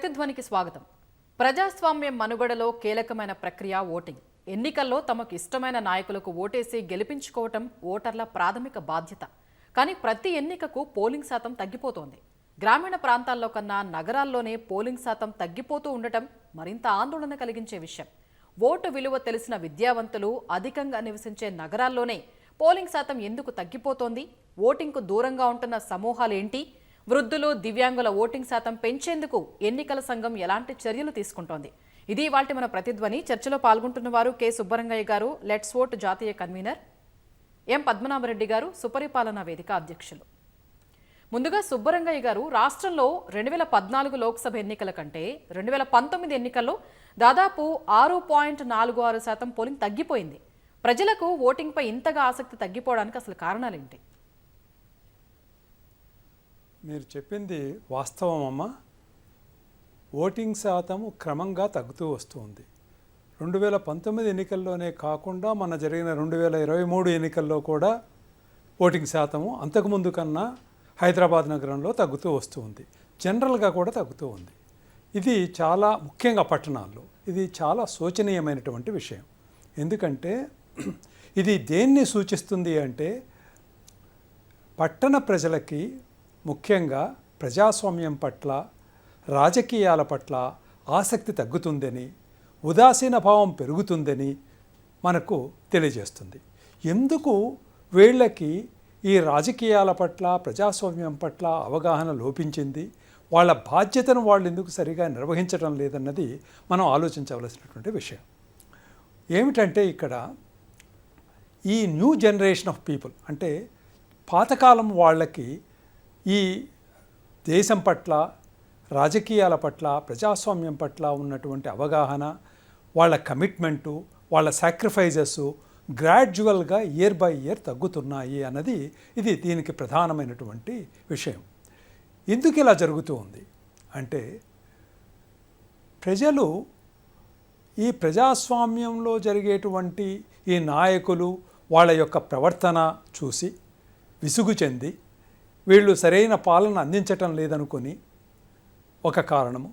ప్రతిధ్వనికి స్వాగతం. ప్రజాస్వామ్యం మనుగడలో కీలకమైన ప్రక్రియ ఓటింగ్. ఎన్నికల్లో తమకు ఇష్టమైన నాయకులకు ఓటేసి గెలిపించుకోవటం ఓటర్ల ప్రాథమిక బాధ్యత. కానీ ప్రతి ఎన్నికకు పోలింగ్ శాతం తగ్గిపోతోంది. గ్రామీణ ప్రాంతాల్లో కన్నా నగరాల్లోనే పోలింగ్ శాతం తగ్గిపోతూ ఉండటం మరింత ఆందోళన కలిగించే విషయం. ఓటు విలువ తెలిసిన విద్యావంతులు అధికంగా నివసించే నగరాల్లోనే పోలింగ్ శాతం ఎందుకు తగ్గిపోతోంది? ఓటింగ్కు దూరంగా ఉంటున్న సమూహాలేంటి? వృద్ధులు దివ్యాంగుల ఓటింగ్ శాతం పెంచేందుకు ఎన్నికల సంఘం ఎలాంటి చర్యలు తీసుకుంటోంది? ఇది వాటి మన ప్రతిధ్వని. చర్చలో పాల్గొంటున్న వారు K. Subbarangaiah garu let's vote జాతీయ కన్వీనర్. ఎం. పద్మనాభరెడ్డి గారు సుపరిపాలనా వేదిక అధ్యక్షులు. ముందుగా సుబ్బరంగయ్య గారు రాష్ట్రంలో రెండు వేల పద్నాలుగు లోక్సభ ఎన్నికల కంటే రెండు వేల పంతొమ్మిది ఎన్నికల్లో దాదాపు ఆరు పాయింట్ నాలుగు ఆరు శాతం పోలింగ్ తగ్గిపోయింది. ప్రజలకు ఓటింగ్పై ఇంతగా ఆసక్తి తగ్గిపోవడానికి అసలు కారణాలేంటి? మీరు చెప్పింది వాస్తవం అమ్మ ఓటింగ్ శాతం క్రమంగా తగ్గుతూ వస్తుంది. రెండు వేల పంతొమ్మిది ఎన్నికల్లోనే కాకుండా మన జరిగిన రెండు వేల ఇరవై మూడు ఎన్నికల్లో కూడా ఓటింగ్ శాతము అంతకుముందు కన్నా హైదరాబాద్ నగరంలో తగ్గుతూ వస్తూ ఉంది జనరల్గా కూడా తగ్గుతూ ఉంది. ఇది చాలా ముఖ్యంగా పట్టణాల్లో. ఇది చాలా శోచనీయమైనటువంటి విషయం. ఎందుకంటే ఇది దేన్ని సూచిస్తుంది అంటే పట్టణ ప్రజలకి ముఖ్యంగా ప్రజాస్వామ్యం పట్ల రాజకీయాల పట్ల ఆసక్తి తగ్గుతుందని ఉదాసీన భావం పెరుగుతుందని మనకు తెలియజేస్తుంది. ఎందుకు వీళ్ళకి ఈ రాజకీయాల పట్ల ప్రజాస్వామ్యం పట్ల అవగాహన లోపించింది? వాళ్ళ బాధ్యతను వాళ్ళు ఎందుకు సరిగా నిర్వహించడం లేదన్నది మనం ఆలోచించవలసినటువంటి విషయం. ఏమిటంటే ఇక్కడ ఈ న్యూ జనరేషన్ ఆఫ్ పీపుల్ అంటే పాతకాలం వాళ్ళకి ఈ దేశం పట్ల రాజకీయాల పట్ల ప్రజాస్వామ్యం పట్ల ఉన్నటువంటి అవగాహన వాళ్ళ కమిట్మెంటు వాళ్ళ సాక్రిఫైజెస్ గ్రాడ్యువల్గా ఇయర్ బై ఇయర్ తగ్గుతున్నాయి అన్నది ఇది దీనికి ప్రధానమైనటువంటి విషయం. ఎందుకు ఇలా జరుగుతూ ఉంది? అంటే ప్రజలు ఈ ప్రజాస్వామ్యంలో జరిగేటువంటి ఈ నాయకులు వాళ్ళ యొక్క ప్రవర్తన చూసి విసుగు చెంది వీళ్ళు సరైన పాలన అందించటం లేదనుకొని ఒక కారణము.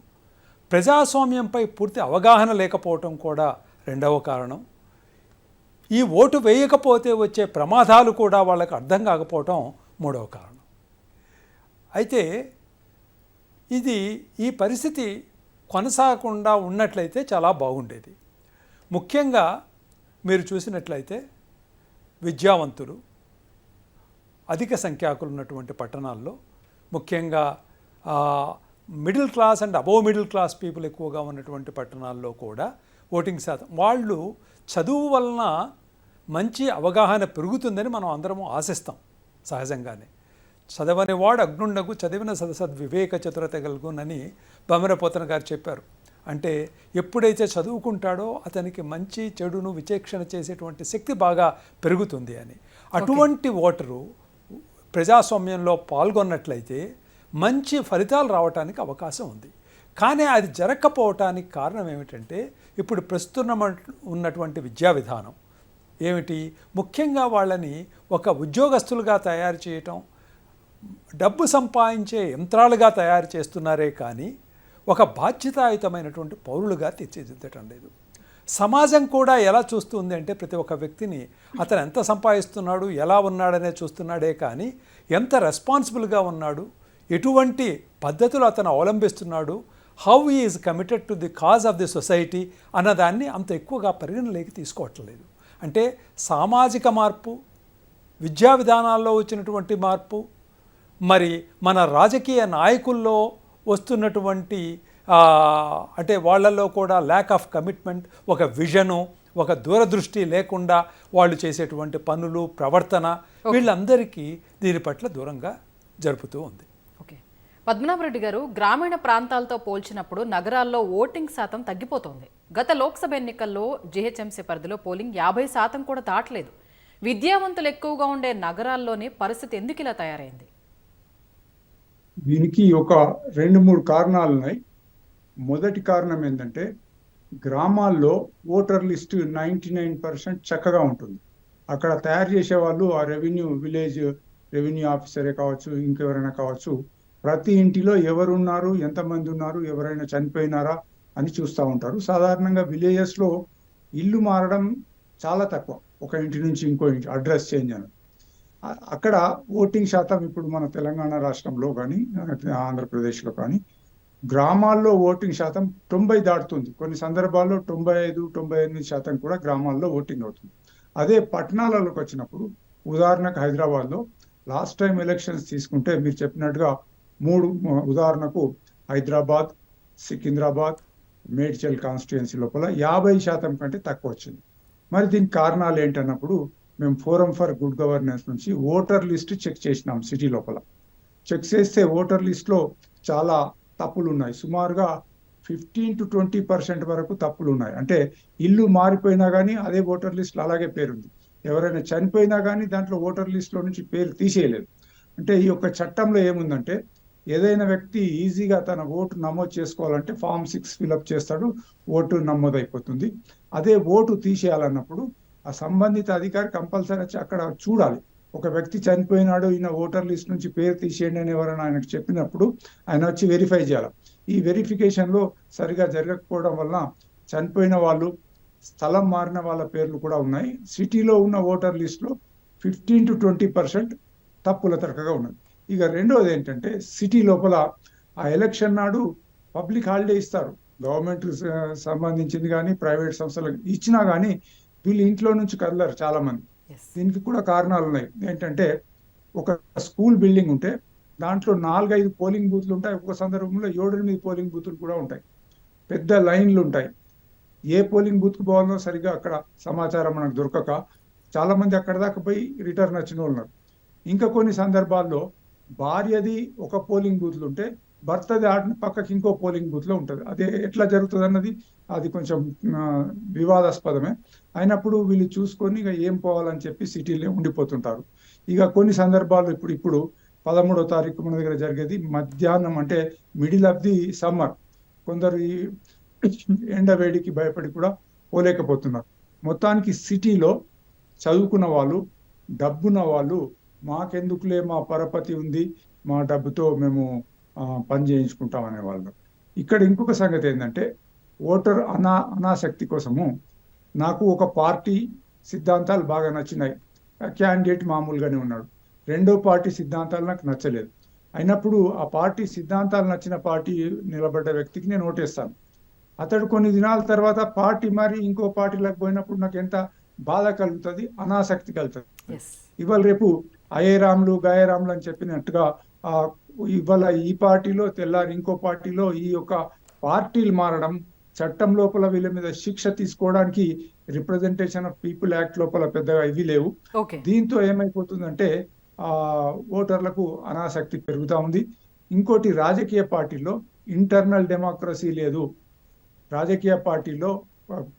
ప్రజాస్వామ్యంపై పూర్తి అవగాహన లేకపోవటం కూడా రెండవ కారణం. ఈ ఓటు వేయకపోతే వచ్చే ప్రమాదాలు కూడా వాళ్ళకు అర్థం కాకపోవటం మూడవ కారణం. అయితే ఇది ఈ పరిస్థితి కొనసాగకుండా ఉన్నట్లయితే చాలా బాగుండేది. ముఖ్యంగా మీరు చూసినట్లయితే విద్యావంతులు అధిక సంఖ్యాకులు ఉన్నటువంటి పట్టణాల్లో ముఖ్యంగా middle class and above middle class people ఎక్కువగా ఉన్నటువంటి పట్టణాల్లో కూడా ఓటింగ్ శాతం. వాళ్ళు చదువు వలన మంచి అవగాహన పెరుగుతుందని మనం అందరము ఆశిస్తాం సహజంగానే. చదవని వాడు అగ్నుండకు చదివిన సదసద్ వివేక చతురత కలుగునని బమరపోతన గారు చెప్పారు. అంటే ఎప్పుడైతే చదువుకుంటాడో అతనికి మంచి చెడును విచక్షణ చేసేటువంటి శక్తి బాగా పెరుగుతుంది అని. అటువంటి ఓటరు ప్రజాస్వామ్యంలో పాల్గొన్నట్లయితే మంచి ఫలితాలు రావడానికి అవకాశం ఉంది. కానీ అది జరగకపోవటానికి కారణం ఏమిటంటే ఇప్పుడు ప్రస్తుతం ఉన్నటువంటి విద్యా విధానం. ఏమిటి? ముఖ్యంగా వాళ్ళని ఒక ఉద్యోగస్తులుగా తయారు చేయటం డబ్బు సంపాదించే యంత్రాలుగా తయారు చేస్తున్నారే కానీ ఒక బాధ్యతాయుతమైనటువంటి పౌరులుగా తీర్చిదిద్దటం లేదు. సమాజం కూడా ఎలా చూస్తుంది అంటే ప్రతి ఒక్క వ్యక్తిని అతను ఎంత సంపాదిస్తున్నాడు ఎలా ఉన్నాడనే చూస్తున్నాడే కానీ ఎంత రెస్పాన్సిబుల్గా ఉన్నాడు ఎటువంటి పద్ధతులు అతను అవలంబిస్తున్నాడు how is committed to the cause of the society అన్నదాన్ని అంత ఎక్కువగా పరిగణలోకి తీసుకోవట్లేదు అంటే సామాజిక మార్పు విద్యా విధానాల్లో వచ్చినటువంటి మార్పు మరి మన రాజకీయ నాయకుల్లో వస్తున్నటువంటి అంటే వాళ్ళల్లో కూడా ల్యాక్ ఆఫ్ కమిట్మెంట్ ఒక విజను ఒక దూరదృష్టి లేకుండా వాళ్ళు చేసేటువంటి పనులు ప్రవర్తన వీళ్ళందరికీ దీని పట్ల దూరంగా జరుపుతూ ఉంది. ఓకే. పద్మనాభరెడ్డి గారు గ్రామీణ ప్రాంతాలతో పోల్చినప్పుడు నగరాల్లో ఓటింగ్ శాతం తగ్గిపోతోంది. గత లోక్సభ ఎన్నికల్లో జీహెచ్ఎంసీ పరిధిలో పోలింగ్ యాభై శాతం కూడా దాటలేదు. విద్యావంతులు ఎక్కువగా ఉండే నగరాల్లోనే పరిస్థితి ఎందుకు ఇలా తయారైంది? దీనికి ఒక రెండు మూడు కారణాలు ఉన్నాయి మొదటి కారణం ఏంటంటే గ్రామాల్లో voter list ninety nine percent చక్కగా ఉంటుంది. అక్కడ తయారు చేసే వాళ్ళు ఆ రెవెన్యూ విలేజ్ రెవెన్యూ ఆఫీసరే కావచ్చు ఇంకెవరైనా కావచ్చు ప్రతి ఇంటిలో ఎవరున్నారు ఎంతమంది ఉన్నారు ఎవరైనా చనిపోయినారా అని చూస్తూ ఉంటారు. సాధారణంగా విలేజెస్లో ఇల్లు మారడం చాలా తక్కువ. ఒక ఇంటి నుంచి ఇంకో ఇంటి అడ్రస్ చేంజ్ అని. అక్కడ ఓటింగ్ శాతం ఇప్పుడు మన తెలంగాణ రాష్ట్రంలో కానీ ఆంధ్రప్రదేశ్లో కానీ గ్రామాల్లో ఓటింగ్ శాతం తొంభై దాటుతుంది. కొన్ని సందర్భాల్లో తొంభై ఐదు తొంభై ఎనిమిది శాతం కూడా గ్రామాల్లో ఓటింగ్ అవుతుంది. అదే పట్టణాలలోకి వచ్చినప్పుడు ఉదాహరణకు హైదరాబాద్లో లాస్ట్ టైం ఎలక్షన్స్ తీసుకుంటే మీరు చెప్పినట్టుగా మూడు ఉదాహరణకు హైదరాబాద్ సికింద్రాబాద్ మేడ్చల్ కాన్స్టిట్యుయెన్సీ లోపల యాభై శాతం కంటే తక్కువ వచ్చింది. మరి దీనికి కారణాలు ఏంటన్నప్పుడు మేము ఫోరం ఫర్ గుడ్ గవర్నెన్స్ నుంచి ఓటర్ లిస్ట్ చెక్ చేసినాం సిటీ లోపల. చెక్ చేస్తే ఓటర్ లిస్ట్లో చాలా తప్పులు ఉన్నాయి సుమారుగా ఫిఫ్టీన్ టు ట్వంటీ పర్సెంట్ వరకు తప్పులు ఉన్నాయి అంటే ఇల్లు మారిపోయినా కానీ అదే ఓటర్ లిస్ట్లో అలాగే పేరుంది. ఎవరైనా చనిపోయినా కానీ దాంట్లో ఓటర్ లిస్ట్లో నుంచి పేరు తీసేయలేదు. అంటే ఈ యొక్క చట్టంలో ఏముందంటే ఏదైనా వ్యక్తి ఈజీగా తన ఓటు నమోదు చేసుకోవాలంటే ఫామ్ సిక్స్ ఫిలప్ చేస్తాడు ఓటు నమోదు అయిపోతుంది అదే ఓటు తీసేయాలన్నప్పుడు ఆ సంబంధిత అధికారి కంపల్సరీ వచ్చి అక్కడ చూడాలి. ఒక వ్యక్తి చనిపోయినాడు ఈయన ఓటర్ లిస్ట్ నుంచి పేరు తీసేయండి అని ఎవరైనా ఆయనకు చెప్పినప్పుడు ఆయన వచ్చి వెరిఫై చేయాలి. ఈ వెరిఫికేషన్లో సరిగా జరగకపోవడం వల్ల చనిపోయిన వాళ్ళు స్థలం మారిన వాళ్ళ పేర్లు కూడా ఉన్నాయి. సిటీలో ఉన్న ఓటర్ లిస్ట్లో ఫిఫ్టీన్ టు ట్వంటీ పర్సెంట్ తప్పుల తరకగా ఉన్నది. ఇక రెండోది ఏంటంటే సిటీ లోపల ఆ ఎలక్షన్ నాడు పబ్లిక్ హాలిడే ఇస్తారు. గవర్నమెంట్ సంబంధించింది కానీ ప్రైవేట్ సంస్థలకు ఇచ్చినా కానీ వీళ్ళు ఇంట్లో నుంచి కదలరు చాలామంది. దీనికి కూడా కారణాలు ఉన్నాయి ఏంటంటే ఒక స్కూల్ బిల్డింగ్ ఉంటే దాంట్లో నాలుగైదు పోలింగ్ బూత్లు ఉంటాయి. ఒక సందర్భంలో ఏడెనిమిది పోలింగ్ బూత్లు కూడా ఉంటాయి. పెద్ద లైన్లు ఉంటాయి. ఏ పోలింగ్ బూత్కు పోవాలో సరిగా అక్కడ సమాచారం మనకు దొరకక చాలామంది అక్కడ దాకా పోయి రిటర్న్ వచ్చిన వాళ్ళు ఉన్నారు ఇంకా కొన్ని సందర్భాల్లో భార్యది ఒక పోలింగ్ బూత్లు ఉంటే భర్తది ఆడిన పక్కకి ఇంకో పోలింగ్ బూత్లో ఉంటుంది. అదే ఎట్లా జరుగుతుంది అన్నది అది కొంచెం వివాదాస్పదమే. అయినప్పుడు వీళ్ళు చూసుకొని ఇక ఏం పోవాలని చెప్పి సిటీలో ఉండిపోతుంటారు. ఇక కొన్ని సందర్భాలు ఇప్పుడు ఇప్పుడు పదమూడో తారీఖు మన దగ్గర జరిగేది మధ్యాహ్నం అంటే మిడిల్ ఆఫ్ ది సమ్మర్. కొందరు ఈ ఎండ వేడికి భయపడి కూడా పోలేకపోతున్నారు. మొత్తానికి సిటీలో చదువుకున్న వాళ్ళు డబ్బున్న వాళ్ళు మాకెందుకులే మా పరపతి ఉంది మా డబ్బుతో మేము పని చేయించుకుంటాం అనే వాళ్ళు. ఇక్కడ ఇంకొక సంగతి ఏంటంటే ఓటర్ అనా అనాసక్తి కోసము నాకు ఒక పార్టీ సిద్ధాంతాలు బాగా నచ్చినాయి. క్యాండిడేట్ మామూలుగానే ఉన్నాడు. రెండో పార్టీ సిద్ధాంతాలు నాకు నచ్చలేదు. అయినప్పుడు ఆ పార్టీ సిద్ధాంతాలు నచ్చిన పార్టీ నిలబడ్డ వ్యక్తికి నేను ఓటేస్తాను. అతడు కొన్ని దినాల తర్వాత పార్టీ మరి ఇంకో పార్టీలకు పోయినప్పుడు నాకు ఎంత బాధ కలుగుతుంది అనాసక్తి కలుగుతుంది. ఇవాళ రేపు అయ్యరాములు గాయరాములు అని చెప్పినట్టుగా ఆ ఇవాళ ఈ పార్టీలో తెల్లారి ఇంకో పార్టీలో ఈ యొక్క పార్టీలు మారడం చట్టం లోపల వీళ్ళ మీద శిక్ష తీసుకోవడానికి రిప్రజెంటేషన్ ఆఫ్ పీపుల్ యాక్ట్ లోపల పెద్దగా ఇవి లేవు. దీంతో ఏమైపోతుందంటే ఆ ఓటర్లకు అనాసక్తి పెరుగుతా ఉంది. ఇంకోటి రాజకీయ పార్టీలో ఇంటర్నల్ డెమోక్రసీ లేదు. రాజకీయ పార్టీలో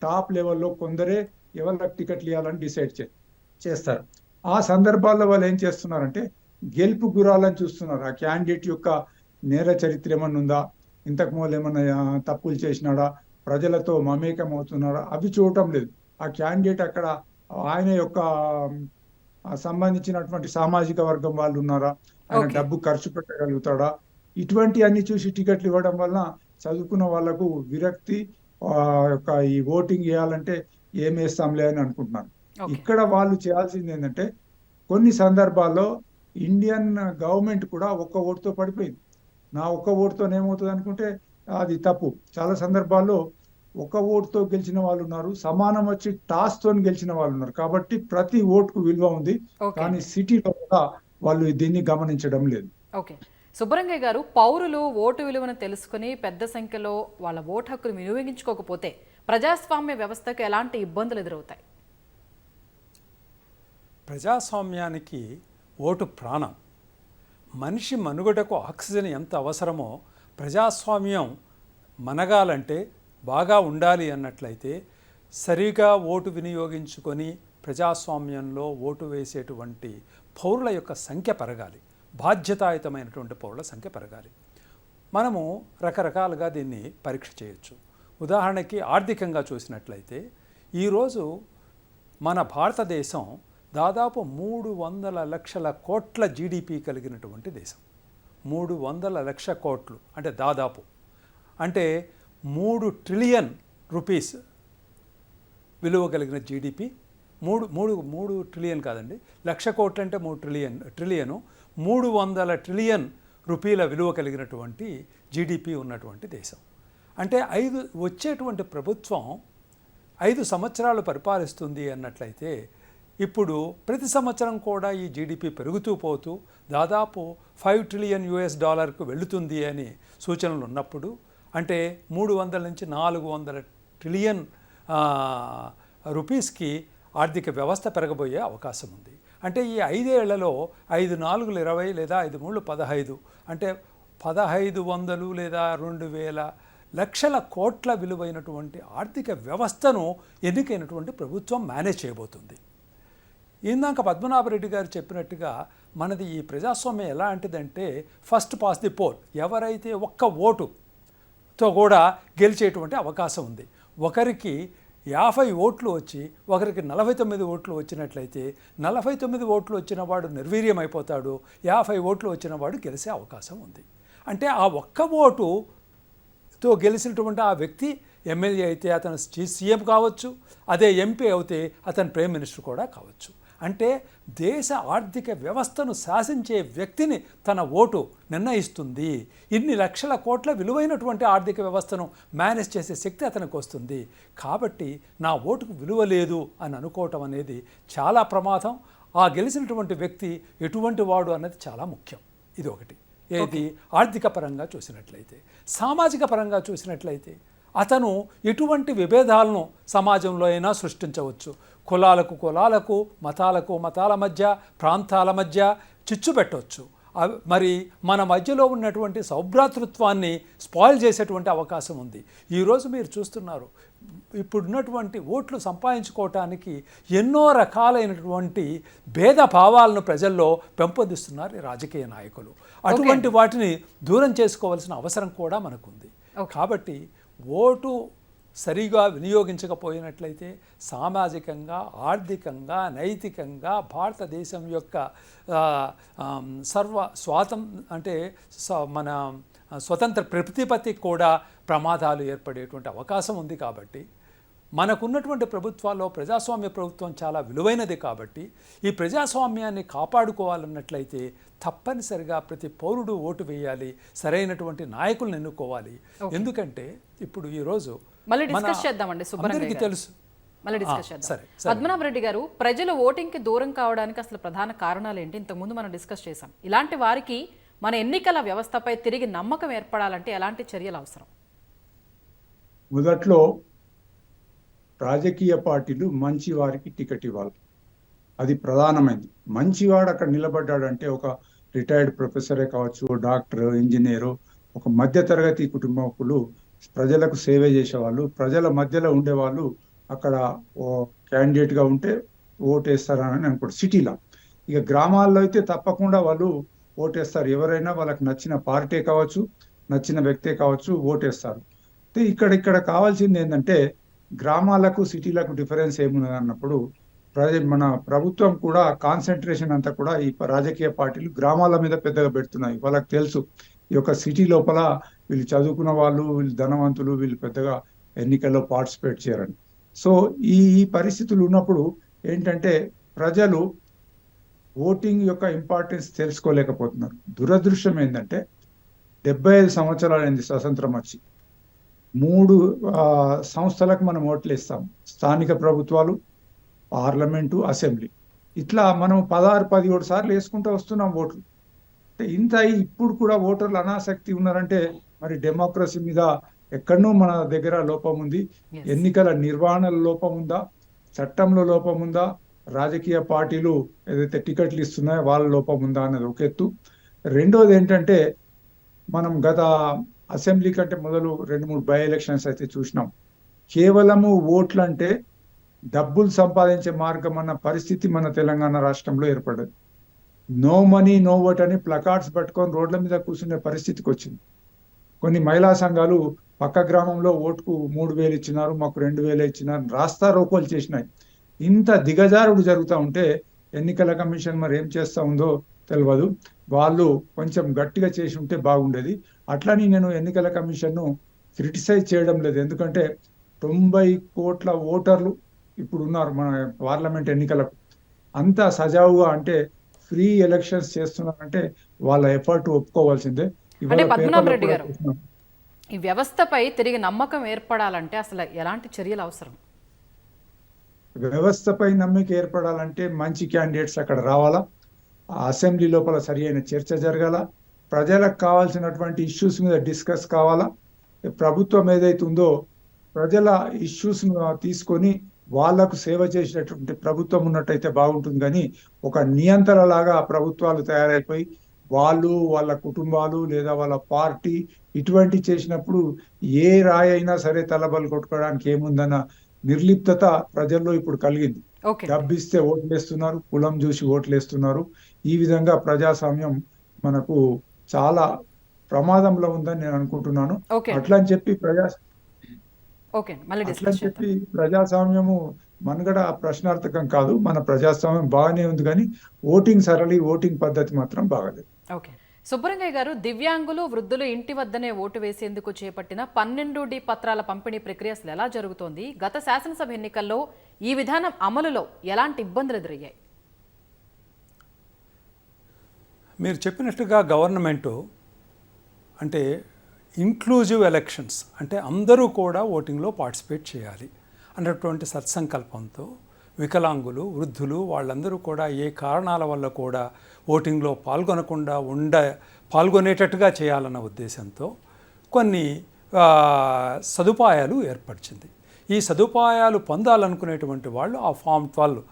టాప్ లెవెల్లో కొందరే ఎవరికి టికెట్లు ఇవ్వాలని డిసైడ్ చే చేస్తారు. ఆ సందర్భాల్లో వాళ్ళు ఏం చేస్తున్నారంటే గెలుపు గురాలని చూస్తున్నారు. ఆ క్యాండిడేట్ యొక్క నేర చరిత్ర ఏమన్నా ఉందా? ఇంతకు ముందు ఏమన్నా తప్పులు చేసినాడా? ప్రజలతో మమేకం అవుతున్నాడా? అవి చూడటం లేదు. ఆ క్యాండిడేట్ అక్కడ ఆయన యొక్క సంబంధించినటువంటి సామాజిక వర్గం వాళ్ళు ఉన్నారా? ఆయన. డబ్బు ఖర్చు పెట్టగలుగుతాడా? ఇటువంటి అన్ని చూసి టికెట్లు ఇవ్వడం వలన చదువుకున్న వాళ్ళకు విరక్తి ఆ యొక్క ఈ ఓటింగ్ చేయాలంటే ఏం వేస్తాంలే అని అనుకుంటున్నారు. ఓకే. ఇక్కడ వాళ్ళు చేయాల్సింది ఏంటంటే కొన్ని సందర్భాల్లో ఇండియన్ గవర్నమెంట్ కూడా ఒక్క ఓటుతో పడిపోయింది. నా ఒక్క ఓటుతో ఏమవుతుంది అనుకుంటే అది తప్పు. చాలా సందర్భాల్లో ఒక ఓటుతో గెలిచిన వాళ్ళు ఉన్నారు సమానం వచ్చి టాస్తో గెలిచిన వాళ్ళు ఉన్నారు. కాబట్టి ప్రతి ఓటుకు విలువ ఉంది. కానీ సిటీలో కూడా వాళ్ళు దీన్ని గమనించడం లేదు. ఓకే. సుబ్బరంగయ్య గారు పౌరులు ఓటు విలువను తెలుసుకుని పెద్ద సంఖ్యలో వాళ్ళ ఓటు హక్కును వినియోగించుకోకపోతే ప్రజాస్వామ్య వ్యవస్థకు ఎలాంటి ఇబ్బందులు ఎదురవుతాయి? ప్రజాస్వామ్యానికి ఓటు ప్రాణం. మనిషి మనుగడకు ఆక్సిజన్ ఎంత అవసరమో ప్రజాస్వామ్యం మనగాలంటే బాగా ఉండాలి అన్నట్లయితే సరిగా ఓటు వినియోగించుకొని ప్రజాస్వామ్యంలో ఓటు వేసేటువంటి పౌరుల యొక్క సంఖ్య పెరగాలి. బాధ్యతాయుతమైనటువంటి పౌరుల సంఖ్య పెరగాలి. మనము రకరకాలుగా దీన్ని పరీక్ష చేయొచ్చు. ఉదాహరణకి ఆర్థికంగా చూసినట్లయితే ఈరోజు మన భారతదేశం దాదాపు మూడు వందల లక్షల కోట్ల జీడిపి కలిగినటువంటి దేశం. మూడు వందల లక్ష కోట్లు అంటే దాదాపు. అంటే మూడు ట్రిలియన్ రూపీస్ విలువ కలిగిన జీడిపి. మూడు మూడు మూడు ట్రిలియన్ కాదండి. లక్ష కోట్లు అంటే మూడు ట్రిలియన్ ట్రిలియను. మూడు వందల ట్రిలియన్ రూపీల విలువ కలిగినటువంటి జీడిపి ఉన్నటువంటి దేశం. అంటే ఐదు వచ్చేటువంటి ప్రభుత్వం ఐదు సంవత్సరాలు పరిపాలిస్తుంది అన్నట్లయితే ఇప్పుడు ప్రతి సంవత్సరం కూడా ఈ జీడిపి పెరుగుతూ పోతూ దాదాపు ఫైవ్ ట్రిలియన్ యుఎస్ డాలర్కు వెళుతుంది అని సూచనలు ఉన్నప్పుడు అంటే మూడు వందల నుంచి నాలుగు వందల ట్రిలియన్ రూపీస్కి ఆర్థిక వ్యవస్థ పెరగబోయే అవకాశం ఉంది. అంటే ఈ ఐదేళ్ళలో ఐదు నాలుగులు ఇరవై లేదా ఐదు మూడు పదహైదు అంటే పదహైదు వందలు లేదా రెండు వేల లక్షల కోట్ల విలువైనటువంటి ఆర్థిక వ్యవస్థను ఎన్నికైనటువంటి ప్రభుత్వం మేనేజ్ చేయబోతుంది. ఇందాక పద్మనాభరెడ్డి గారు చెప్పినట్టుగా మనది ఈ ప్రజాస్వామ్యం ఎలాంటిదంటే ఫస్ట్ పాస్ ది పోల్. ఎవరైతే ఒక్క ఓటుతో కూడా గెలిచేటువంటి అవకాశం ఉంది. ఒకరికి యాభై ఓట్లు వచ్చి ఒకరికి నలభై తొమ్మిది ఓట్లు వచ్చినట్లయితే నలభై తొమ్మిది ఓట్లు వచ్చినవాడు నిర్వీర్యం అయిపోతాడు యాభై ఓట్లు వచ్చినవాడు గెలిచే అవకాశం ఉంది. అంటే ఆ ఒక్క ఓటుతో గెలిచినటువంటి ఆ వ్యక్తి ఎమ్మెల్యే అయితే అతను సీఎం కావచ్చు అదే ఎంపీ అయితే అతను ప్రైమ్ మినిస్టర్ కూడా కావచ్చు. అంటే దేశ ఆర్థిక వ్యవస్థను శాసించే వ్యక్తిని తన ఓటు నిర్ణయిస్తుంది. ఇన్ని లక్షల కోట్ల విలువైనటువంటి ఆర్థిక వ్యవస్థను మేనేజ్ చేసే శక్తి అతనికి వస్తుంది. కాబట్టి నా ఓటుకు విలువ లేదు అని అనుకోవటం అనేది చాలా ప్రమాదం. ఆ గెలిచినటువంటి వ్యక్తి ఎటువంటి వాడు అన్నది చాలా ముఖ్యం. ఇది ఒకటి. ఏది? ఆర్థిక పరంగా చూసినట్లయితే. సామాజిక పరంగా చూసినట్లయితే అతను ఎటువంటి విభేదాలను సమాజంలో అయినా సృష్టించవచ్చు. కులాలకు కులాలకు మతాలకు మతాల మధ్య ప్రాంతాల మధ్య చిచ్చు పెట్టవచ్చు మరి మన మధ్యలో ఉన్నటువంటి సౌభ్రాతృత్వాన్ని స్పాయిల్ చేసేటువంటి అవకాశం ఉంది. ఈరోజు మీరు చూస్తున్నారు ఇప్పుడున్నటువంటి ఓట్లు సంపాదించుకోవటానికి ఎన్నో రకాలైనటువంటి భేద భావాలను ప్రజల్లో పెంపొందిస్తున్నారు రాజకీయ నాయకులు. అటువంటి వాటిని దూరం చేసుకోవాల్సిన అవసరం కూడా మనకుంది. కాబట్టి ఓటు సరిగా వినియోగించకపోయినట్లయితే సామాజికంగా ఆర్థికంగా నైతికంగా భారతదేశం యొక్క సర్వ స్వాతం అంటే స- మన స్వతంత్ర ప్రతిపత్తికి కూడా ప్రమాదాలు ఏర్పడేటువంటి అవకాశం ఉంది కాబట్టి మనకున్నటువంటి ప్రభుత్వాల్లో ప్రజాస్వామ్య ప్రభుత్వం చాలా విలువైనది కాబట్టి ఈ ప్రజాస్వామ్యాన్ని కాపాడుకోవాలన్నట్లయితే తప్పనిసరిగా ప్రతి పౌరుడు ఓటు వేయాలి సరైనటువంటి నాయకులను ఎన్నుకోవాలి. ఎందుకంటే ఇప్పుడు ఈరోజు మళ్ళీ డిస్కస్ చేద్దామండి అందరికీ. తెలుసు. మళ్ళీ డిస్కస్ ఆ, చేద్దాం. సరే, సరే. పద్మనాభ రెడ్డి గారు ప్రజలు ఓటింగ్కి దూరం కావడానికి అసలు ప్రధాన కారణాలు ఏంటి? ఇంతకుముందు మనం డిస్కస్ చేశాం. ఇలాంటి వారికి మన ఎన్నికల వ్యవస్థపై తిరిగి నమ్మకం ఏర్పడాలంటే ఎలాంటి చర్యలు అవసరం? మొదట్లో రాజకీయ పార్టీలు మంచి వారికి టికెట్ ఇవ్వాలి. అది ప్రధానమైనది మంచివాడు అక్కడ నిలబడ్డాడంటే ఒక రిటైర్డ్ ప్రొఫెసరే కావచ్చు డాక్టర్ ఇంజనీరు ఒక మధ్యతరగతి కుటుంబకులు ప్రజలకు సేవ చేసేవాళ్ళు ప్రజల మధ్యలో ఉండేవాళ్ళు అక్కడ ఓ క్యాండిడేట్గా ఉంటే ఓటేస్తారని అనుకోండి. సిటీలో. ఇక గ్రామాల్లో అయితే తప్పకుండా వాళ్ళు ఓటేస్తారు. ఎవరైనా వాళ్ళకి నచ్చిన పార్టీ కావచ్చు నచ్చిన వ్యక్తే కావచ్చు ఓటేస్తారు. అయితే ఇక్కడ ఇక్కడ కావాల్సింది ఏంటంటే గ్రామాలకు సిటీలకు డిఫరెన్స్ ఏమున్నది అన్నప్పుడు మన ప్రభుత్వం కూడా కాన్సన్ట్రేషన్ అంతా కూడా ఈ రాజకీయ పార్టీలు గ్రామాల మీద పెద్దగా పెడుతున్నాయి. వాళ్ళకి తెలుసు. ఈ యొక్క సిటీ లోపల వీళ్ళు చదువుకున్న వాళ్ళు వీళ్ళు ధనవంతులు వీళ్ళు పెద్దగా ఎన్నికల్లో పార్టిసిపేట్ చేయరని. సో ఈ ఈ పరిస్థితులు ఉన్నప్పుడు ఏంటంటే ప్రజలు ఓటింగ్ యొక్క ఇంపార్టెన్స్ తెలుసుకోలేకపోతున్నారు. దురదృష్టం ఏంటంటే డెబ్బై ఐదు సంవత్సరాలైంది స్వతంత్రం వచ్చి. మూడు సంస్థలకు మనం ఓట్లు ఇస్తాం స్థానిక ప్రభుత్వాలు పార్లమెంటు అసెంబ్లీ. ఇట్లా మనం పదహారు పదిహేడు సార్లు వేసుకుంటూ వస్తున్నాం ఓట్లు. అంటే ఇంత ఇప్పుడు కూడా ఓటర్లు అనాసక్తి ఉన్నారంటే మరి డెమోక్రసీ మీద ఎక్కడనో మన దగ్గర లోపం ఉంది. ఎన్నికల నిర్వహణలో లోపం ఉందా? చట్టంలో లోపం ఉందా? రాజకీయ పార్టీలు ఏదైతే టికెట్లు ఇస్తున్నాయో వాళ్ళ లోపం ఉందా అన్నది ఒక ఎత్తు. రెండోది ఏంటంటే మనం గత అసెంబ్లీ కంటే మొదలు రెండు మూడు బై ఎలక్షన్స్ అయితే చూసినాం. కేవలము ఓట్లు అంటే డబ్బులు సంపాదించే మార్గం అన్న పరిస్థితి మన తెలంగాణ రాష్ట్రంలో ఏర్పడదు నో మనీ నో ఓట్ అని ప్లకార్డ్స్ పట్టుకొని రోడ్ల మీద కూర్చునే పరిస్థితికి వచ్చింది. కొన్ని మహిళా సంఘాలు పక్క గ్రామంలో ఓటుకు మూడు వేలు ఇచ్చినారు మాకు రెండు వేలు ఇచ్చినారు రాస్తా రోకోలు చేసినాయి. ఇంత దిగజారుడు జరుగుతూ ఉంటే ఎన్నికల కమిషన్ మరి ఏం చేస్తా ఉందో తెలియదు వాళ్ళు కొంచెం గట్టిగా చేసి ఉంటే బాగుండేది. అట్లని నేను ఎన్నికల కమిషన్ను క్రిటిసైజ్ చేయడం లేదు. ఎందుకంటే తొంభై కోట్ల ఓటర్లు ఇప్పుడు ఉన్నారు మన పార్లమెంట్ ఎన్నికలకు. అంత సజావుగా అంటే ఫ్రీ ఎలక్షన్స్ చేస్తున్నారంటే వాళ్ళ ఎఫర్ట్ ఒప్పుకోవాల్సిందే. రెడ్డి గారు. ఈ వ్యవస్థపై తిరిగి నమ్మకం ఏర్పడాలంటే అసలు ఎలాంటి చర్యలు అవసరం? వ్యవస్థపై నమ్మిక ఏర్పడాలంటే మంచి క్యాండిడేట్స్ అక్కడ రావాలా? ఆ అసెంబ్లీ లోపల సరి అయిన చర్చ జరగాల? ప్రజలకు కావాల్సినటువంటి ఇష్యూస్ మీద డిస్కస్ కావాలా? ప్రభుత్వం ఏదైతే ఉందో ప్రజల ఇష్యూస్ తీసుకొని వాళ్ళకు సేవ చేసేటటువంటి ప్రభుత్వం ఉన్నట్టయితే బాగుంటుంది. కానీ ఒక నియంత్రణ లాగా ప్రభుత్వాలు తయారైపోయి వాళ్ళు వాళ్ళ కుటుంబాలు లేదా వాళ్ళ పార్టీ ఇటువంటి చేసినప్పుడు ఏ రాయి అయినా సరే తలబలు కొట్టుకోవడానికి ఏముందన్న నిర్లిప్తత ప్రజల్లో ఇప్పుడు కలిగింది. డబ్బిస్తే ఓట్లేస్తున్నారు కులం చూసి ఓట్లేస్తున్నారు. ఈ విధంగా ప్రజాస్వామ్యం మనకు చాలా ప్రమాదంలో ఉందని నేను అనుకుంటున్నాను. అట్లా అని చెప్పి ప్రజా ఓకే మళ్ళీ అట్లా చెప్పి ప్రజాస్వామ్యము మనుగడ ప్రశ్నార్థకం కాదు. మన ప్రజాస్వామ్యం బాగానే ఉంది కానీ ఓటింగ్ సరళి ఓటింగ్ పద్ధతి మాత్రం బాగాలేదు. ఓకే. సుబ్బరంగయ్య గారు దివ్యాంగులు వృద్ధులు ఇంటి వద్దనే ఓటు వేసేందుకు చేపట్టిన పన్నెండు డి పత్రాల పంపిణీ ప్రక్రియ అసలు ఎలా జరుగుతోంది? గత శాసనసభ ఎన్నికల్లో ఈ విధానం అమలులో ఎలాంటి ఇబ్బందులు ఎదురయ్యాయి? మీరు చెప్పినట్టుగా గవర్నమెంటు అంటే ఇంక్లూజివ్ ఎలక్షన్స్ అంటే అందరూ కూడా ఓటింగ్లో పార్టిసిపేట్ చేయాలి అన్నటువంటి సత్సంకల్పంతో వికలాంగులు వృద్ధులు వాళ్ళందరూ కూడా ఏ కారణాల వల్ల కూడా ఓటింగ్లో పాల్గొనకుండా ఉండ పాల్గొనేటట్టుగా చేయాలన్న ఉద్దేశంతో కొన్ని సదుపాయాలు ఏర్పరిచింది. ఈ సదుపాయాలు పొందాలనుకునేటువంటి వాళ్ళు ఆ ఫామ్ ట్వెల్వ్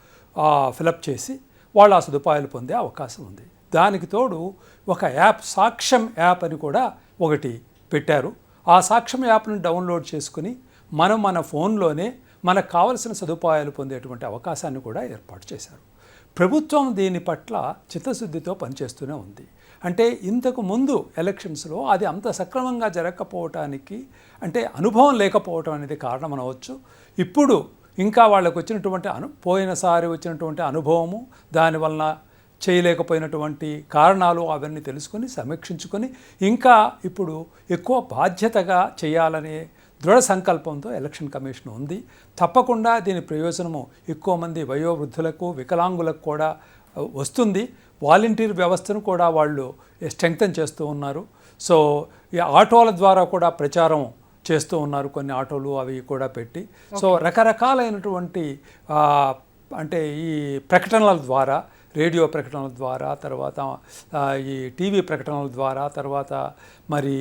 ఫిలప్ చేసి వాళ్ళు ఆ సదుపాయాలు పొందే అవకాశం ఉంది. దానికి తోడు ఒక యాప్ సాక్ష్యం యాప్ అని కూడా ఒకటి పెట్టారు. ఆ సాక్ష్యం యాప్ను డౌన్లోడ్ చేసుకుని మనం మన ఫోన్లోనే మనకు కావలసిన సదుపాయాలు పొందేటువంటి అవకాశాన్ని కూడా ఏర్పాటు చేశారు. ప్రభుత్వం దీని పట్ల చిత్తశుద్ధితో పనిచేస్తూనే ఉంది. అంటే ఇంతకు ముందు ఎలక్షన్స్లో అది అంత సక్రమంగా జరగకపోవటానికి అంటే అనుభవం లేకపోవటం అనేది కారణం అనవచ్చు. ఇప్పుడు ఇంకా వాళ్ళకు వచ్చినటువంటి అను పోయినసారి వచ్చినటువంటి అనుభవము దానివలన చేయలేకపోయినటువంటి కారణాలు అవన్నీ తెలుసుకొని సమీక్షించుకొని ఇంకా ఇప్పుడు ఎక్కువ బాధ్యతగా చేయాలనే దృఢ సంకల్పంతో ఎలక్షన్ కమిషన్ ఉంది. తప్పకుండా దీని ప్రయోజనము ఎక్కువ మంది వయోవృద్ధులకు వికలాంగులకు కూడా వస్తుంది. వాలంటీర్ వ్యవస్థను కూడా వాళ్ళు స్ట్రెంగ్తన్ చేస్తూ ఉన్నారు. సో ఈ ఆటోల ద్వారా కూడా ప్రచారం చేస్తూ ఉన్నారు కొన్ని ఆటోలు అవి కూడా పెట్టి. సో రకరకాలైనటువంటి అంటే ఈ ప్రకటనల ద్వారా రేడియో ప్రకటనల ద్వారా తర్వాత ఈ టీవీ ప్రకటనల ద్వారా తర్వాత మరి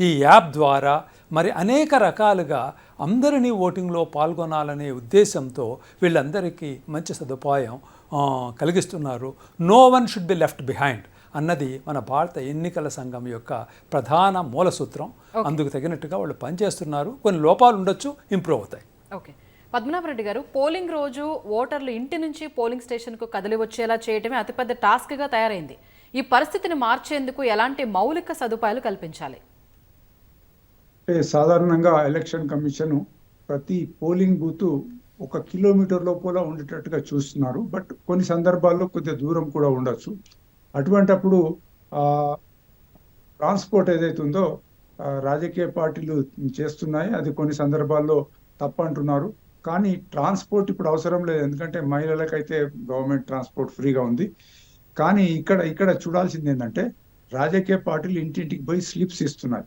ఈ యాప్ ద్వారా మరి అనేక రకాలుగా అందరినీ ఓటింగ్లో పాల్గొనాలనే ఉద్దేశంతో వీళ్ళందరికీ మంచి సదుపాయం కలిగిస్తున్నారు. No one should be left behind అన్నది మన భారత ఎన్నికల సంఘం యొక్క ప్రధాన మూల సూత్రం అందుకు తగినట్టుగా వాళ్ళు పనిచేస్తున్నారు. కొన్ని లోపాలు ఉండొచ్చు ఇంప్రూవ్ అవుతాయి. ఓకే. పద్మనాభరెడ్డి గారు పోలింగ్ రోజు ఓటర్లు ఇంటి నుంచి పోలింగ్ స్టేషన్కు కదిలి వచ్చేలా చేయటమే అతిపెద్ద టాస్క్గా తయారైంది. ఈ పరిస్థితిని మార్చేందుకు ఎలాంటి మౌలిక సదుపాయాలు కల్పించాలి? సాధారణంగా ఎలక్షన్ కమిషన్ ప్రతి పోలింగ్ బూత్ ఒక కిలోమీటర్ లోపల ఉండేటట్టుగా చూస్తున్నారు. బట్ కొన్ని సందర్భాల్లో కొద్దిగా దూరం కూడా ఉండొచ్చు. అటువంటప్పుడు ట్రాన్స్పోర్ట్ ఏదైతే ఉందో రాజకీయ పార్టీలు చేస్తున్నాయి. అది కొన్ని సందర్భాల్లో తప్పంటున్నారు కానీ ట్రాన్స్పోర్ట్ ఇప్పుడు అవసరం లేదు. ఎందుకంటే మహిళలకైతే గవర్నమెంట్ ట్రాన్స్పోర్ట్ ఫ్రీగా ఉంది. కానీ ఇక్కడ ఇక్కడ చూడాల్సింది ఏంటంటే రాజకీయ పార్టీలు ఇంటింటికి పోయి స్లిప్స్ ఇస్తున్నాయి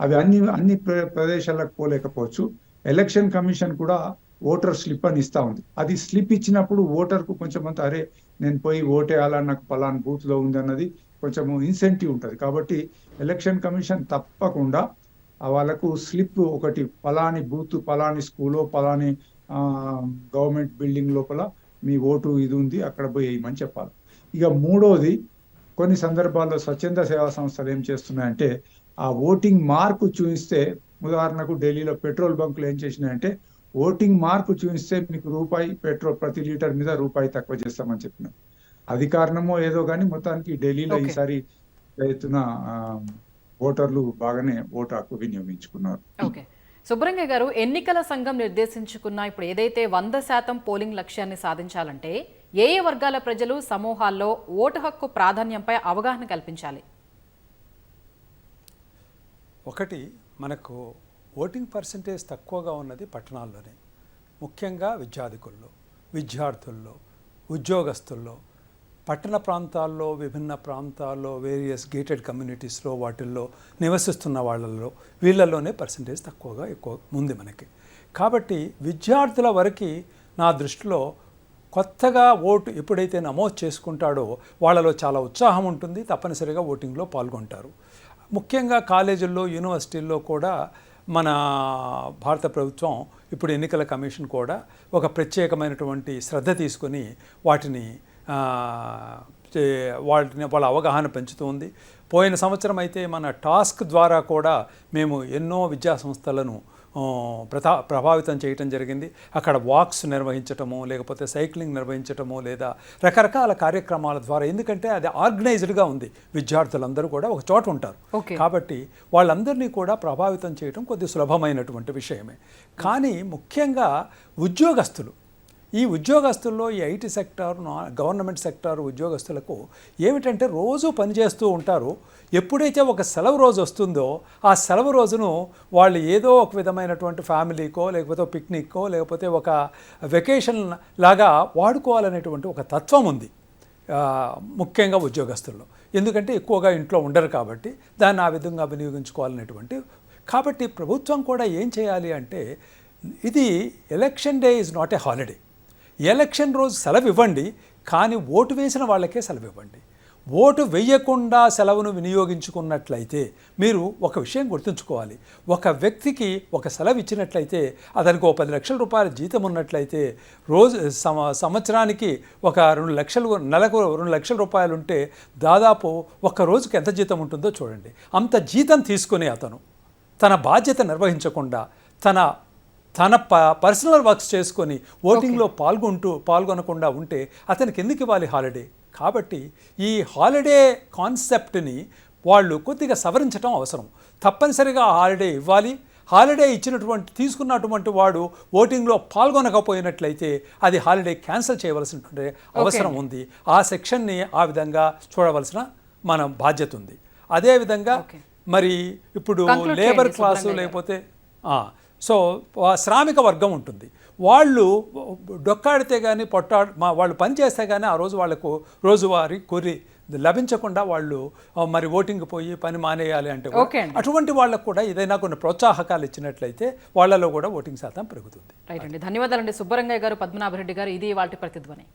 అవి అన్ని అన్ని ప్ర- ప్రదేశాలకు పోలేకపోవచ్చు. ఎలక్షన్ కమిషన్ కూడా ఓటర్ స్లిప్ అని ఇస్తా ఉంది. అది స్లిప్ ఇచ్చినప్పుడు ఓటర్కు కొంచెం అంత అరే నేను పోయి ఓటేయాలని నాకు పలానా బూత్లో ఉంది అన్నది కొంచెము ఇన్సెంటివ్ ఉంటుంది. కాబట్టి ఎలక్షన్ కమిషన్ తప్పకుండా వాళ్ళకు స్లిప్ ఒకటి పలాని బూత్ పలాని స్కూలో పలాని గవర్నమెంట్ బిల్డింగ్ లోపల మీ ఓటు ఇది ఉంది అక్కడ పోయి వేయమని చెప్పాలి ఇక మూడోది కొన్ని సందర్భాల్లో స్వచ్ఛంద సేవా సంస్థలు ఏం చేస్తున్నాయంటే ఆ ఓటింగ్ మార్కు చూపిస్తే ఉదాహరణకు ఢిల్లీలో పెట్రోల్ బంకులు ఏం చేసినాయంటే ఓటింగ్ మార్కు చూపిస్తే మీకు రూపాయి పెట్రోల్ ప్రతి లీటర్ మీద రూపాయి తక్కువ చేస్తామని చెప్పినాం అది కారణమో ఏదో కానీ మొత్తానికి ఢిల్లీలో. ఈసారి ఎత్తున ఓటర్లు బాగానే ఓటు హక్కు వినియోగించుకున్నారు. ఓకే. సుబ్రంగయ్య గారు ఎన్నికల సంఘం నిర్దేశించుకున్న ఇప్పుడు ఏదైతే వంద శాతం పోలింగ్ లక్ష్యాన్ని సాధించాలంటే ఏ ఏ వర్గాల ప్రజలు సమూహాల్లో ఓటు హక్కు ప్రాధాన్యంపై అవగాహన కల్పించాలి? ఒకటి మనకు ఓటింగ్ పర్సంటేజ్ తక్కువగా ఉన్నది పట్టణాల్లోనే. ముఖ్యంగా విద్యార్థికుల్లో విద్యార్థుల్లో ఉద్యోగస్తుల్లో పట్టణ ప్రాంతాల్లో విభిన్న ప్రాంతాల్లో వేరియస్ గేటెడ్ కమ్యూనిటీస్లో వాటిల్లో నివసిస్తున్న వాళ్ళల్లో వీళ్ళల్లోనే పర్సంటేజ్ తక్కువగా ఎక్కువ ఉంది మనకి. కాబట్టి విద్యార్థుల వరకు నా దృష్టిలో కొత్తగా ఓటు ఎప్పుడైతే నమోదు చేసుకుంటాడో వాళ్ళలో చాలా ఉత్సాహం ఉంటుంది తప్పనిసరిగా ఓటింగ్లో పాల్గొంటారు. ముఖ్యంగా కాలేజీల్లో యూనివర్సిటీల్లో కూడా మన భారత ప్రభుత్వం ఇప్పుడు ఎన్నికల కమిషన్ కూడా ఒక ప్రత్యేకమైనటువంటి శ్రద్ధ తీసుకొని వాటిని వాటిని వాళ్ళ అవగాహన పెంచుతుంది. పోయిన సంవత్సరం అయితే మన టాస్క్ ద్వారా కూడా మేము ఎన్నో విద్యా సంస్థలను ప్రతా ప్రభావితం చేయటం జరిగింది. అక్కడ వాక్స్ నిర్వహించటము లేకపోతే సైక్లింగ్ నిర్వహించటము లేదా రకరకాల కార్యక్రమాల ద్వారా ఎందుకంటే అది ఆర్గనైజ్డ్గా ఉంది. విద్యార్థులందరూ కూడా ఒక చోట ఉంటారు. ఓకే. కాబట్టి వాళ్ళందరినీ కూడా ప్రభావితం చేయడం కొద్ది సులభమైనటువంటి విషయమే. కానీ ముఖ్యంగా ఉద్యోగస్తులు ఈ ఉద్యోగస్తుల్లో ఈ ఐటీ సెక్టార్ గవర్నమెంట్ సెక్టార్ ఉద్యోగస్తులకు ఏమిటంటే రోజు పనిచేస్తూ ఉంటారు. ఎప్పుడైతే ఒక సెలవు రోజు వస్తుందో ఆ సెలవు రోజును వాళ్ళు ఏదో ఒక విధమైనటువంటి ఫ్యామిలీకో లేకపోతే పిక్నిక్కో లేకపోతే ఒక వెకేషన్ లాగా వాడుకోవాలనేటువంటి ఒక తత్వం ఉంది ముఖ్యంగా ఉద్యోగస్తుల్లో. ఎందుకంటే ఎక్కువగా ఇంట్లో ఉండరు కాబట్టి దాన్ని ఆ విధంగా వినియోగించుకోవాలనేటువంటి. కాబట్టి ప్రభుత్వం కూడా ఏం చేయాలి అంటే ఇది election day is not a holiday election రోజు సెలవు ఇవ్వండి కానీ ఓటు వేసిన వాళ్ళకే సెలవు ఇవ్వండి ఓటు వేయకుండా సెలవును వినియోగించుకున్నట్లయితే మీరు ఒక విషయం గుర్తుంచుకోవాలి. ఒక వ్యక్తికి ఒక సెలవు ఇచ్చినట్లయితే అతనికి ఒక పది లక్షల రూపాయల జీతం ఉన్నట్లయితే రోజు సంవత్సరానికి ఒక రెండు లక్షలు నెలకు రెండు లక్షల రూపాయలు ఉంటే దాదాపు ఒక రోజుకి ఎంత జీతం ఉంటుందో చూడండి. అంత జీతం తీసుకునే అతను తన బాధ్యత నిర్వహించకుండా తన తన ప పర్సనల్ వర్క్స్ చేసుకొని ఓటింగ్లో పాల్గొంటూ పాల్గొనకుండా ఉంటే అతనికి ఎందుకు ఇవ్వాలి హాలిడే? కాబట్టి ఈ హాలిడే కాన్సెప్ట్ని వాళ్ళు కొద్దిగా సవరించడం అవసరం. తప్పనిసరిగా హాలిడే ఇవ్వాలి. హాలిడే ఇచ్చినటువంటి తీసుకున్నటువంటి వాడు ఓటింగ్లో పాల్గొనకపోయినట్లయితే అది హాలిడే క్యాన్సిల్ చేయవలసినటువంటి అవసరం ఉంది. ఆ సెక్షన్ని ఆ విధంగా చూడవలసిన మన బాధ్యత ఉంది. అదేవిధంగా. మరి ఇప్పుడు లేబర్ క్లాసు. లేకపోతే సో శ్రామిక వర్గం ఉంటుంది. వాళ్ళు డొక్కాడితే కానీ పొట్టా మా వాళ్ళు పని చేస్తే కానీ ఆ రోజు వాళ్ళకు రోజువారీ కొరి లభించకుండా వాళ్ళు మరి ఓటింగ్ పోయి పని మానేయాలి అంటే కూడా ఓకే అండి. అటువంటి వాళ్ళకు కూడా ఏదైనా కొన్ని ప్రోత్సాహకాలు ఇచ్చినట్లయితే వాళ్ళలో కూడా ఓటింగ్ శాతం పెరుగుతుంది. రైట్ అండి. ధన్యవాదాలండి. సుబ్బరంగయ్య గారు పద్మనాభరెడ్డి గారు ఇది వాటి ప్రతిధ్వని.